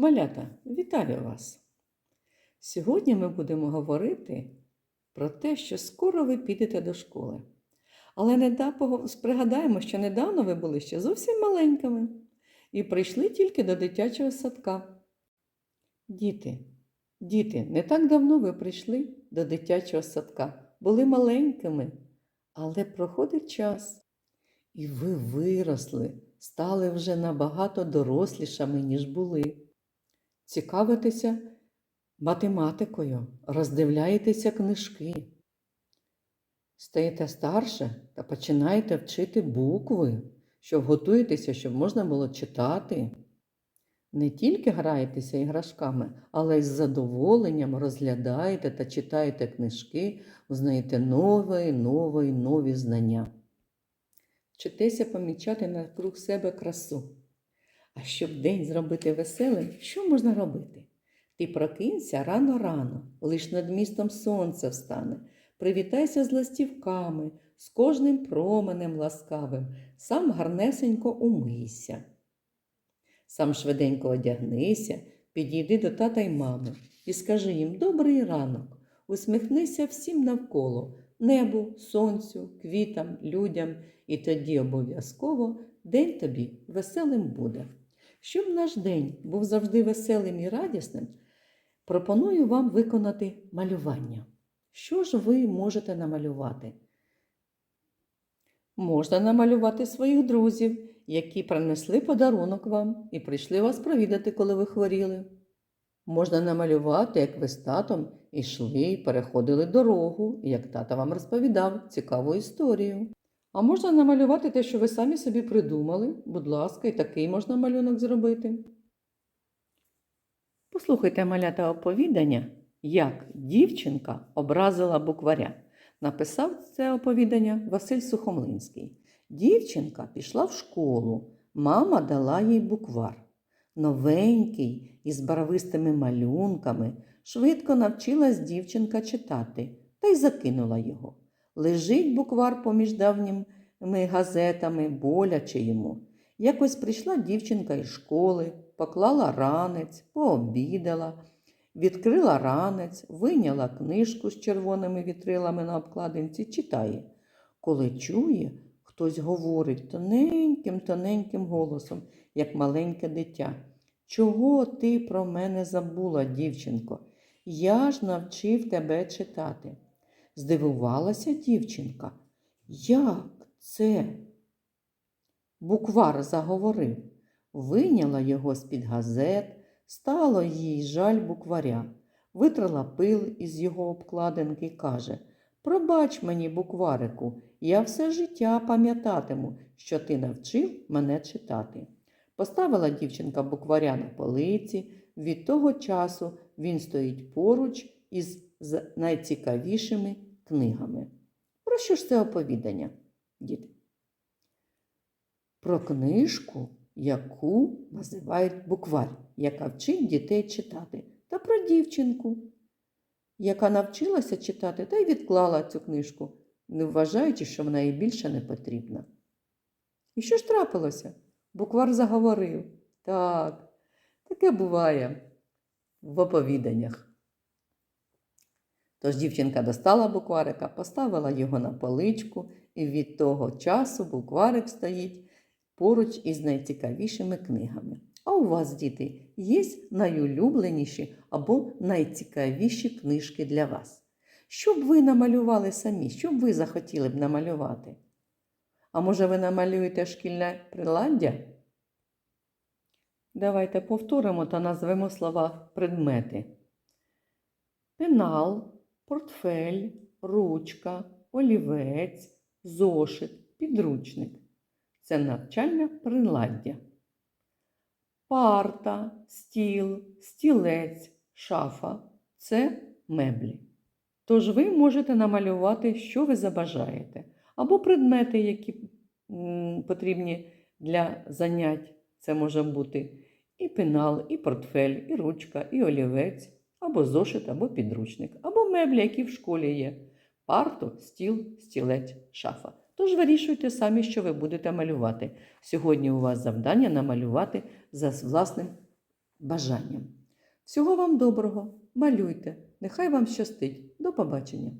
Малята, вітаю вас! Сьогодні ми будемо говорити про те, що скоро ви підете до школи. Але не да, пригадаємо, що недавно ви були ще зовсім маленькими і прийшли тільки до дитячого садка. Діти, діти, не так давно ви прийшли до дитячого садка, були маленькими, але проходить час, і ви виросли, стали вже набагато дорослішими, ніж були цікавитеся математикою, роздивляєтеся книжки. Стаєте старше та починаєте вчити букви, щоб готуєтеся, щоб можна було читати. Не тільки граєтеся іграшками, але й з задоволенням розглядаєте та читаєте книжки, узнаєте нові, нові, нові знання. Вчитеся помічати навкруг себе красу. А щоб день зробити веселим, що можна робити? Ти прокинься рано-рано, лиш над містом сонце встане. Привітайся з ластівками, з кожним променем ласкавим, сам гарнесенько умийся. Сам швиденько одягнися, підійди до тата й мами і скажи їм добрий ранок, усміхнися всім навколо, небу, сонцю, квітам, людям, і тоді обов'язково день тобі веселим буде. Щоб наш день був завжди веселим і радісним, пропоную вам виконати малювання. Що ж ви можете намалювати? Можна намалювати своїх друзів, які принесли подарунок вам і прийшли вас провідати, коли ви хворіли. Можна намалювати, як ви з татом йшли, переходили дорогу, і як тата вам розповідав цікаву історію. А можна намалювати те, що ви самі собі придумали. Будь ласка, і такий можна малюнок зробити. Послухайте малята оповідання, як дівчинка образила букваря. Написав це оповідання Василь Сухомлинський. Дівчинка пішла в школу, мама дала їй буквар. Новенький, із барвистими малюнками, швидко навчилась дівчинка читати та й закинула його. Лежить буквар поміж давніми газетами, боляче йому. Якось прийшла дівчинка із школи, поклала ранець, пообідала, відкрила ранець, вийняла книжку з червоними вітрилами на обкладинці, читає. Коли чує, хтось говорить тоненьким, тоненьким голосом, як маленьке дитя. Чого ти про мене забула, дівчинко? Я ж навчив тебе читати. Здивувалася дівчинка. Як це? Буквар заговорив, вийняла його з-під газет, стало їй жаль букваря, витрала пил із його обкладинки і каже Пробач мені, букварику, я все життя пам'ятатиму, що ти навчив мене читати. Поставила дівчинка букваря на полиці, від того часу він стоїть поруч із найцікавішими книгами. Про що ж це оповідання, діти? Про книжку, яку називають букварь, яка вчить дітей читати, та про дівчинку, яка навчилася читати та й відклала цю книжку, не вважаючи, що вона їй більше не потрібна. І що ж трапилося? Буквар заговорив. Так, таке буває в оповіданнях. Тож дівчинка достала букварика, поставила його на поличку, і від того часу букварик стоїть поруч із найцікавішими книгами. А у вас, діти, є найулюбленіші або найцікавіші книжки для вас. Що б ви намалювали самі? Що б ви захотіли б намалювати? А може, ви намалюєте шкільне приладдя? Давайте повторимо та назвемо слова предмети. Пенал, портфель, ручка, олівець, зошит, підручник. Це навчальне приладдя. Парта, стіл, стілець, шафа це меблі. Тож ви можете намалювати, що ви забажаєте, або предмети, які потрібні для занять. Це може бути і пенал, і портфель, і ручка, і олівець, або зошит, або підручник, меблі, які в школі є. Парту, стіл, стілець, шафа. Тож вирішуйте самі, що ви будете малювати. Сьогодні у вас завдання намалювати за власним бажанням. Всього вам доброго, малюйте, нехай вам щастить. До побачення!